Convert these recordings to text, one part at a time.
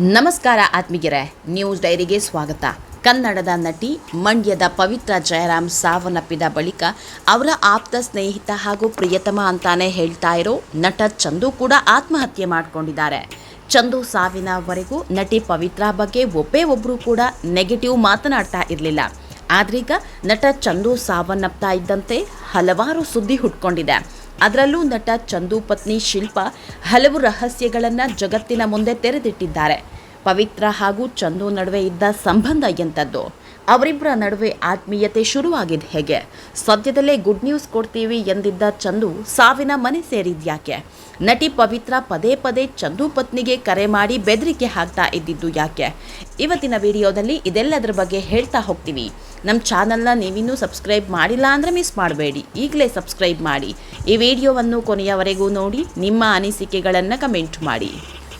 ನಮಸ್ಕಾರ ಆತ್ಮೀಗೆರೆ ನ್ಯೂಸ್ ಡೈರಿಗೆ ಸ್ವಾಗತ. ಕನ್ನಡದ ನಟಿ, ಮಂಡ್ಯದ ಪವಿತ್ರ ಜಯರಾಮ್ ಸಾವನ್ನಪ್ಪಿದ ಬಳಿಕ ಅವರ ಆಪ್ತ ಸ್ನೇಹಿತ ಹಾಗೂ ಪ್ರಿಯತಮ ಅಂತಾನೆ ಹೇಳ್ತಾ ಇರೋ ನಟ ಚಂದು ಕೂಡ ಆತ್ಮಹತ್ಯೆ ಮಾಡಿಕೊಂಡಿದ್ದಾರೆ. ಚಂದು ಸಾವಿನವರೆಗೂ ನಟಿ ಪವಿತ್ರ ಬಗ್ಗೆ ಒಬ್ಬೇ ಒಬ್ಬರು ಕೂಡ ನೆಗೆಟಿವ್ ಮಾತನಾಡ್ತಾ ಇರಲಿಲ್ಲ. ಆದ್ರೀಗ ನಟ ಚಂದು ಸಾವನ್ನಪ್ತಾ ಇದ್ದಂತೆ ಹಲವಾರು ಸುದ್ದಿ ಹುಟ್ಕೊಂಡಿದೆ. ಅದರಲ್ಲೂ ನಟ ಚಂದು ಪತ್ನಿ ಶಿಲ್ಪ ಹಲವು ರಹಸ್ಯಗಳನ್ನು ಜಗತ್ತಿನ ಮುಂದೆ ತೆರೆದಿಟ್ಟಿದ್ದಾರೆ. ಪವಿತ್ರ ಹಾಗೂ ಚಂದು ನಡುವೆ ಇದ್ದ ಸಂಬಂಧ ಎಂಥದ್ದು? ಅವರಿಬ್ಬರ ನಡುವೆ ಆತ್ಮೀಯತೆ ಶುರುವಾಗಿದ್ದು ಹೇಗೆ? ಸದ್ಯದಲ್ಲೇ ಗುಡ್ ನ್ಯೂಸ್ ಕೊಡ್ತೀವಿ ಎಂದಿದ್ದ ಚಂದು ಸಾವಿನ ಮನೆ ಸೇರಿದ್ಯಾಕೆ ನಟಿ ಪವಿತ್ರ ಪದೇ ಪದೇ ಚಂದು ಪತ್ನಿಗೆ ಕರೆ ಮಾಡಿ ಬೆದರಿಕೆ ಹಾಕ್ತಾ ಇದ್ದಿದ್ದು ಯಾಕೆ? ಇವತ್ತಿನ ವಿಡಿಯೋದಲ್ಲಿ ಇದೆಲ್ಲದರ ಬಗ್ಗೆ ಹೇಳ್ತಾ ಹೋಗ್ತೀವಿ. ನಮ್ಮ ಚಾನಲ್ನ ನೀವಿನ್ನೂ ಸಬ್ಸ್ಕ್ರೈಬ್ ಮಾಡಿಲ್ಲ ಅಂದರೆ ಮಿಸ್ ಮಾಡಬೇಡಿ. ಈಗಲೇ ಸಬ್ಸ್ಕ್ರೈಬ್ ಮಾಡಿ. ಈ ವಿಡಿಯೋವನ್ನು ಕೊನೆಯವರೆಗೂ ನೋಡಿ, ನಿಮ್ಮ ಅನಿಸಿಕೆಗಳನ್ನು ಕಮೆಂಟ್ ಮಾಡಿ.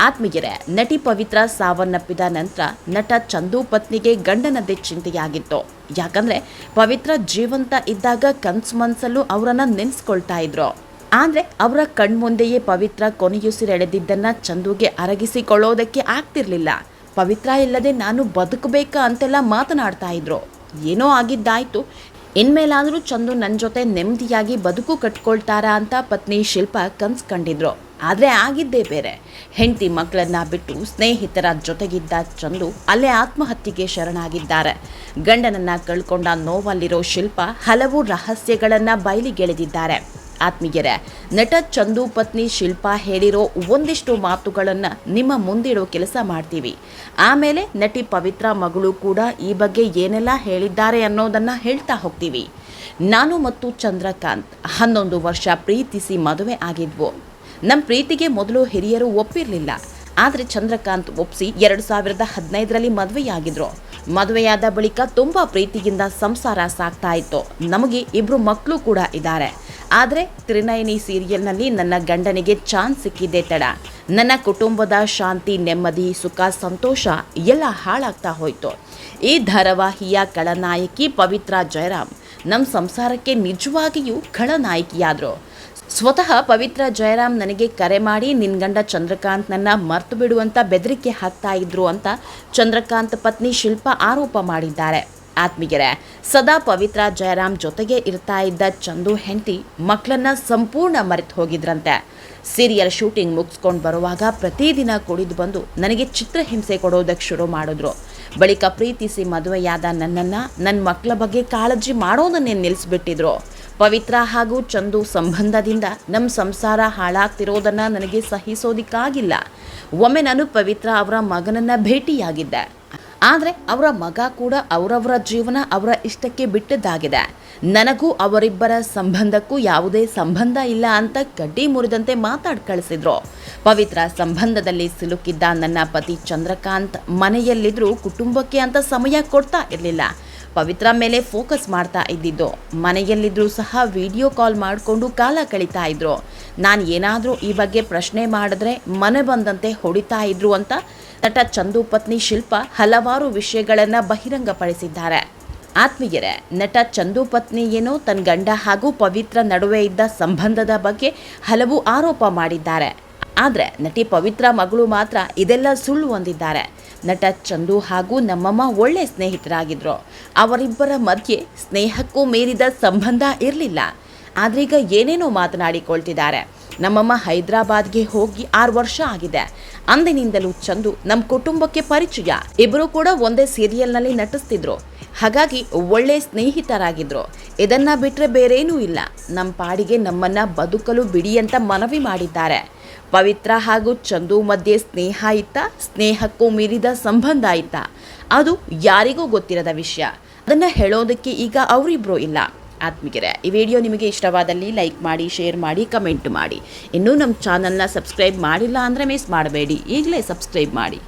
ಆತ್ಮೀಯರೇ, ನಟಿ ಪವಿತ್ರ ಸಾವನ್ನಪ್ಪಿದ ನಂತರ ನಟ ಚಂದು ಪತ್ನಿಗೆ ಗಂಡನದ್ದೇ ಚಿಂತೆಯಾಗಿತ್ತು. ಯಾಕಂದ್ರೆ ಪವಿತ್ರ ಜೀವಂತ ಇದ್ದಾಗ ಕನ್ಸು ಮನ್ಸಲ್ಲೂ ಅವರನ್ನ ನೆನೆಸ್ಕೊಳ್ತಾ ಇದ್ರು. ಆದ್ರೆ ಅವರ ಕಣ್ಮುಂದೆಯೇ ಪವಿತ್ರ ಕೊನೆಯುಸಿರೆಳೆದಿದ್ದನ್ನ ಚಂದುಗೆ ಅರಗಿಸಿಕೊಳ್ಳೋದಕ್ಕೆ ಆಗ್ತಿರ್ಲಿಲ್ಲ. ಪವಿತ್ರ ಇಲ್ಲದೆ ನಾನು ಬದುಕಬೇಕಾ ಅಂತೆಲ್ಲ ಮಾತನಾಡ್ತಾ ಇದ್ರು. ಏನೋ ಆಗಿದ್ದಾಯ್ತು. ಇನ್ಮೇಲಾದರೂ ಚಂದು ನನ್ನ ಜೊತೆ ನೆಮ್ಮದಿಯಾಗಿ ಬದುಕು ಕಟ್ಕೊಳ್ತಾರಾ ಅಂತ ಪತ್ನಿ ಶಿಲ್ಪ ಕನ್ಸ್ ಕಂಡಿದ್ರು. ಆದರೆ ಆಗಿದ್ದೇ ಬೇರೆ. ಹೆಂಡತಿ ಮಕ್ಕಳನ್ನ ಬಿಟ್ಟು ಸ್ನೇಹಿತರ ಜೊತೆಗಿದ್ದ ಚಂದು ಅಲ್ಲೇ ಆತ್ಮಹತ್ಯೆಗೆ ಶರಣಾಗಿದ್ದಾರೆ. ಗಂಡನನ್ನ ಕಳ್ಕೊಂಡ ನೋವಲ್ಲಿರೋ ಶಿಲ್ಪ ಹಲವು ರಹಸ್ಯಗಳನ್ನು ಬಯಲಿಗೆಳೆದಿದ್ದಾರೆ. ಆತ್ಮೀಯರೇ, ನಟ ಚಂದು ಪತ್ನಿ ಶಿಲ್ಪ ಹೇಳಿರೋ ಒಂದಿಷ್ಟು ಮಾತುಗಳನ್ನು ನಿಮ್ಮ ಮುಂದಿಡೋ ಕೆಲಸ ಮಾಡ್ತೀವಿ. ಆಮೇಲೆ ನಟಿ ಪವಿತ್ರ ಮಗಳು ಕೂಡ ಈ ಬಗ್ಗೆ ಏನೆಲ್ಲ ಹೇಳಿದ್ದಾರೆ ಅನ್ನೋದನ್ನು ಹೇಳ್ತಾ ಹೋಗ್ತೀವಿ. ನಾನು ಮತ್ತು ಚಂದ್ರಕಾಂತ್ ಹನ್ನೊಂದು ವರ್ಷ ಪ್ರೀತಿಸಿ ಮದುವೆ ಆಗಿದ್ವು. ನಮ್ಮ ಪ್ರೀತಿಗೆ ಮೊದಲು ಹಿರಿಯರು ಒಪ್ಪಿರಲಿಲ್ಲ. ಆದರೆ ಚಂದ್ರಕಾಂತ್ ಒಪ್ಪಿಸಿ ಎರಡು ಸಾವಿರದ ಹದಿನೈದರಲ್ಲಿ ಮದುವೆಯಾಗಿದ್ರು. ಮದುವೆಯಾದ ಬಳಿಕ ತುಂಬ ಪ್ರೀತಿಯಿಂದ ಸಂಸಾರ ಸಾಗ್ತಾ ಇತ್ತು. ನಮಗೆ ಇಬ್ಬರು ಮಕ್ಕಳು ಕೂಡ ಇದ್ದಾರೆ. ಆದರೆ ತ್ರಿನಯನಿ ಸೀರಿಯಲ್ನಲ್ಲಿ ನನ್ನ ಗಂಡನಿಗೆ ಚಾನ್ಸ್ ಸಿಕ್ಕಿದ್ದೆ ತಡ. ನನ್ನ ಕುಟುಂಬದ ಶಾಂತಿ, ನೆಮ್ಮದಿ, ಸುಖ, ಸಂತೋಷ ಎಲ್ಲ ಹಾಳಾಗ್ತಾ ಹೋಯಿತು. ಈ ಧಾರಾವಾಹಿಯ ಖಳನಾಯಕಿ ಪವಿತ್ರ ಜಯರಾಮ್ ನಮ್ಮ ಸಂಸಾರಕ್ಕೆ ನಿಜವಾಗಿಯೂ ಖಳನಾಯಕಿಯಾದರು. ಸ್ವತಃ ಪವಿತ್ರ ಜಯರಾಮ್ ನನಗೆ ಕರೆ ಮಾಡಿ ನಿನ್ನ ಗಂಡ ಚಂದ್ರಕಾಂತ್ ನನ್ನ ಮರ್ತು ಬಿಡುವಂತ ಬೆದರಿಕೆ ಹಾಕ್ತಾ ಇದ್ರು ಅಂತ ಚಂದ್ರಕಾಂತ್ ಪತ್ನಿ ಶಿಲ್ಪ ಆರೋಪ ಮಾಡಿದ್ದಾರೆ. ಆತ್ಮೀಗೆರೆ ಸದಾ ಪವಿತ್ರ ಜಯರಾಮ್ ಜೊತೆಗೆ ಇರ್ತಾ ಇದ್ದ ಚಂದು ಹೆಂಡತಿ ಮಕ್ಕಳನ್ನ ಸಂಪೂರ್ಣ ಮರೆತು ಹೋಗಿದ್ರಂತೆ. ಸೀರಿಯಲ್ ಶೂಟಿಂಗ್ ಮುಗಿಸ್ಕೊಂಡು ಬರುವಾಗ ಪ್ರತಿದಿನ ಕುಡಿದು ಬಂದು ನನಗೆ ಚಿತ್ರಹಿಂಸೆ ಕೊಡೋದಕ್ಕೆ ಶುರು ಮಾಡಿದ್ರು. ಬಳಿಕ ಪ್ರೀತಿಸಿ ಮದುವೆಯಾದ ನನ್ನನ್ನು ನನ್ನ ಮಕ್ಕಳ ಬಗ್ಗೆ ಕಾಳಜಿ ಮಾಡೋದನ್ನೇ ನಿಲ್ಲಿಸ್ಬಿಟ್ಟಿದ್ರು ಪವಿತ್ರ ಹಾಗೂ ಚಂದು ಸಂಬಂಧದಿಂದ ನಮ್ಮ ಸಂಸಾರ ಹಾಳಾಗ್ತಿರೋದನ್ನು ನನಗೆ ಸಹಿಸೋದಿಕ್ಕಾಗಿಲ್ಲ. ಒಮ್ಮೆ ನಾನು ಪವಿತ್ರ ಅವರ ಮಗನನ್ನ ಭೇಟಿಯಾಗಿದ್ದೆ. ಆದರೆ ಅವರ ಮಗ ಕೂಡ ಅವರವರ ಜೀವನ ಅವರ ಇಷ್ಟಕ್ಕೆ ಬಿಟ್ಟದ್ದಾಗಿದೆ. ನನಗೂ ಅವರಿಬ್ಬರ ಸಂಬಂಧಕ್ಕೂ ಯಾವುದೇ ಸಂಬಂಧ ಇಲ್ಲ ಅಂತ ಕಡ್ಡಿ ಮುರಿದಂತೆ ಮಾತಾಡ್ ಕಳಿಸಿದ್ರು ಪವಿತ್ರ ಸಂಬಂಧದಲ್ಲಿ ಸಿಲುಕಿದ್ದ ನನ್ನ ಪತಿ ಚಂದ್ರಕಾಂತ್ ಮನೆಯಲ್ಲಿದ್ದರೂ ಕುಟುಂಬಕ್ಕೆ ಅಂತ ಸಮಯ ಕೊಡ್ತಾ ಇರಲಿಲ್ಲ. ಪವಿತ್ರ ಮೇಲೆ ಫೋಕಸ್ ಮಾಡ್ತಾ ಇದ್ದಿದ್ದು. ಮನೆಯಲ್ಲಿದ್ದರೂ ಸಹ ವಿಡಿಯೋ ಕಾಲ್ ಮಾಡಿಕೊಂಡು ಕಾಲ ಕಳೀತಾ ಇದ್ರು. ನಾನು ಏನಾದರೂ ಈ ಬಗ್ಗೆ ಪ್ರಶ್ನೆ ಮಾಡಿದ್ರೆ ಮನೆ ಬಂದಂತೆ ಹೊಡಿತಾ ಇದ್ರು ಅಂತ ನಟ ಚಂದು ಪತ್ನಿ ಶಿಲ್ಪ ಹಲವಾರು ವಿಷಯಗಳನ್ನು ಬಹಿರಂಗಪಡಿಸಿದ್ದಾರೆ. ಆತ್ಮೀಯರೇ, ನಟ ಚಂದು ಪತ್ನಿ ಏನೋ ತನ್ನ ಗಂಡ ಹಾಗೂ ಪವಿತ್ರ ನಡುವೆ ಇದ್ದ ಸಂಬಂಧದ ಬಗ್ಗೆ ಹಲವು ಆರೋಪ ಮಾಡಿದ್ದಾರೆ. ಆದರೆ ನಟಿ ಪವಿತ್ರ ಮಗಳು ಮಾತ್ರ ಇದೆಲ್ಲ ಸುಳ್ಳು ಹೊಂದಿದ್ದಾರೆ ನಟ ಚಂದು ಹಾಗೂ ನಮ್ಮಮ್ಮ ಒಳ್ಳೆ ಸ್ನೇಹಿತರಾಗಿದ್ರು. ಅವರಿಬ್ಬರ ಮಧ್ಯೆ ಸ್ನೇಹಕ್ಕೂ ಮೀರಿದ ಸಂಬಂಧ ಇರಲಿಲ್ಲ. ಆದ್ರೀಗ ಏನೇನೋ ಮಾತನಾಡಿಕೊಳ್ತಿದ್ದಾರೆ. ನಮ್ಮಮ್ಮ ಹೈದರಾಬಾದ್ಗೆ ಹೋಗಿ ಆರು ವರ್ಷ ಆಗಿದೆ. ಅಂದಿನಿಂದಲೂ ಚಂದು ನಮ್ಮ ಕುಟುಂಬಕ್ಕೆ ಪರಿಚಯ. ಇಬ್ಬರು ಕೂಡ ಒಂದೇ ಸೀರಿಯಲ್ನಲ್ಲಿ ನಟಿಸ್ತಿದ್ರು. ಹಾಗಾಗಿ ಒಳ್ಳೆ ಸ್ನೇಹಿತರಾಗಿದ್ರು. ಇದನ್ನ ಬಿಟ್ಟರೆ ಬೇರೇನೂ ಇಲ್ಲ. ನಮ್ಮ ಪಾಡಿಗೆ ನಮ್ಮನ್ನ ಬದುಕಲು ಬಿಡಿ ಅಂತ ಮನವಿ ಮಾಡಿದ್ದಾರೆ. ಪವಿತ್ರ ಹಾಗೂ ಚಂದು ಮಧ್ಯೆ ಸ್ನೇಹ ಇತ್ತ, ಸ್ನೇಹಕ್ಕೂ ಮೀರಿದ ಸಂಬಂಧ ಇತ್ತ. ಅದು ಯಾರಿಗೂ ಗೊತ್ತಿರದ ವಿಷಯ. ಅದನ್ನು ಹೇಳೋದಕ್ಕೆ ಈಗ ಅವರಿಬ್ರು ಇಲ್ಲ. ಆತ್ಮೀಗೆರೆ ಈ ವಿಡಿಯೋ ನಿಮಗೆ ಇಷ್ಟವಾದಲ್ಲಿ ಲೈಕ್ ಮಾಡಿ, ಶೇರ್ ಮಾಡಿ, ಕಮೆಂಟ್ ಮಾಡಿ. ಇನ್ನೂ ನಮ್ಮ ಚಾನಲ್ನ ಸಬ್ಸ್ಕ್ರೈಬ್ ಮಾಡಿಲ್ಲ ಅಂದರೆ ಮಿಸ್ ಮಾಡಬೇಡಿ. ಈಗಲೇ ಸಬ್ಸ್ಕ್ರೈಬ್ ಮಾಡಿ.